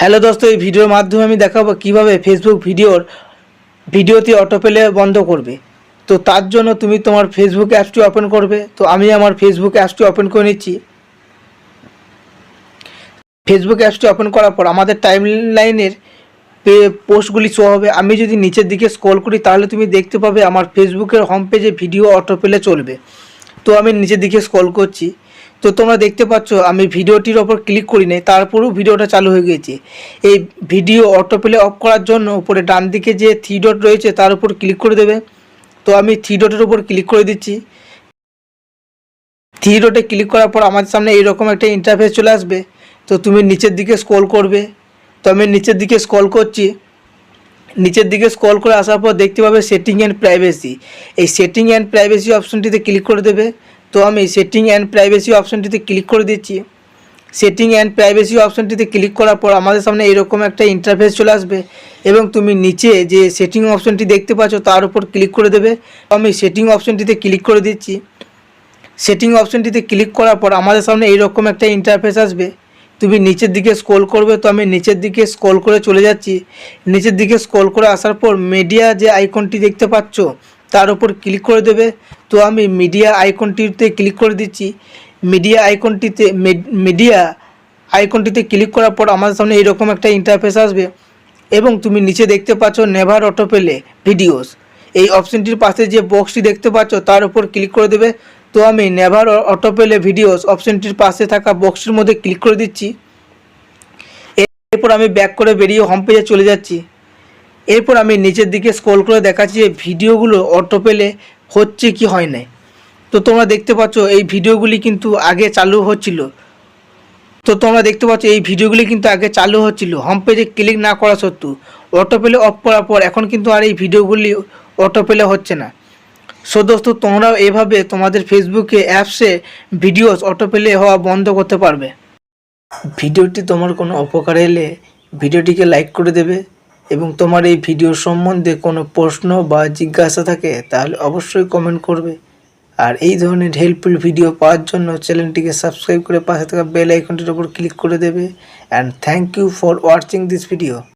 Hello দোস্ত, এই ভিডিওর মাধ্যমে আমি দেখাবো কীভাবে ফেসবুক ভিডিওর ভিডিওতে অটোপেলে বন্ধ করবে। তো তার জন্য তুমি তোমার ফেসবুক অ্যাপসটি ওপেন করবে। তো আমি আমার ফেসবুক অ্যাপসটি ওপেন করে নিচ্ছি। ফেসবুক অ্যাপসটি ওপেন করার পর আমাদের টাইম লাইনের পোস্টগুলি শো হবে। আমি যদি নিচের দিকে স্ক্রল করি, তাহলে তুমি দেখতে পাবে আমার ফেসবুকের হোম পেজে ভিডিও অটোপেলে চলবে। তো আমি নিচের দিকে স্ক্রল করছি। তো তোমরা দেখতে পাচ্ছ, আমি ভিডিওটির ওপর ক্লিক করি নাই তারপরেও ভিডিওটা চালু হয়ে গিয়েছে। এই ভিডিও অটোপ্লে অফ করার জন্য উপরে ডান দিকে যে থ্রি ডট রয়েছে, তার উপর ক্লিক করে দেবে। তো আমি থ্রি ডটের উপর ক্লিক করে দিচ্ছি। থ্রি ডটে ক্লিক করার পর আমার সামনে এইরকম একটা ইন্টারফেস চলে আসবে। তো তুমি নিচের দিকে স্ক্রল করবে। তো আমি নিচের দিকে স্ক্রল করছি। নিচের দিকে স্ক্রল করে আসার পর দেখতে পাবে সেটিং অ্যান্ড প্রাইভেসি এই সেটিং অ্যান্ড প্রাইভেসি অপশনটিতে ক্লিক করে দেবে। তো আমি সেটিং অ্যান্ড প্রাইভেসি অপশনটিতে ক্লিক করে দিচ্ছি। সেটিং অ্যান্ড প্রাইভেসি অপশনটিতে ক্লিক করার পর আমাদের সামনে এরকম একটা ইন্টারফেস চলে আসবে এবং তুমি নিচে যে সেটিং অপশনটি দেখতে পাচ্ছ তার উপর ক্লিক করে দেবে। আমি সেটিং অপশনটিতে ক্লিক করে দিচ্ছি। সেটিং অপশনটিতে ক্লিক করার পর আমাদের সামনে এইরকম একটা ইন্টারফেস আসবে। তুমি নিচের দিকে স্ক্রল করবে, তো আমি নিচের দিকে স্ক্রল করে চলে যাচ্ছি। নিচের দিকে স্ক্রল করে আসার পর মিডিয়া যে আইকনটি দেখতে পাচ্ছ তার উপর ক্লিক করে দেবে। তো আমি মিডিয়া আইকনটিতে ক্লিক করে দিচ্ছি। মিডিয়া আইকনটিতে মিডিয়া আইকনটিতে ক্লিক করার পর আমার সামনে এইরকম একটা ইন্টারফেস আসবে এবং তুমি নিচে দেখতে পাচ্ছ নেভার অটো পেলে ভিডিওস এই অপশনটির পাশে যে বক্সটি দেখতে পাচ্ছ, তার উপর ক্লিক করে দেবে। তো আমি নেভার অটো পেলে ভিডিওস অপশনটির পাশে থাকা বক্সটির মধ্যে ক্লিক করে দিচ্ছি। এরপর আমি ব্যাক করে বেরিয়ে হোম পেজে চলে যাচ্ছি। এরপর আমি নিচের দিকে স্ক্রল করে দেখাচ্ছি যে ভিডিওগুলো অটো পেলে হচ্ছে কি হয় না তো তোমরা দেখতে পাচ্ছ এই ভিডিওগুলি কিন্তু আগে চালু হচ্ছিল। তো তোমরা দেখতে পাচ্ছ এই ভিডিওগুলি কিন্তু আগে চালু হচ্ছিল। হোম পেজে ক্লিক না করা সত্ত্বেও অটো পেলে অফ করার পর এখন কিন্তু আর এই ভিডিওগুলি অটো পেলে হচ্ছে না। সো দোস্ত, তোমরাও এভাবে তোমাদের ফেসবুকে অ্যাপসে ভিডিওস অটো পেলে হওয়া বন্ধ করতে পারবে। ভিডিওটি তোমার কোনো উপকার এলে ভিডিওটিকে লাইক করে দেবে। এবং তোমার এই ভিডিও সম্বন্ধে কোনো প্রশ্ন বা জিজ্ঞাসা থাকে, তাহলে অবশ্যই কমেন্ট করবে। আর এই ধরনের হেল্পফুল ভিডিও পাওয়ার জন্য চ্যানেলটিকে সাবস্ক্রাইব করে পাশে থাকা বেল আইকনটির উপর ক্লিক করে দেবে। And thank you for watching this video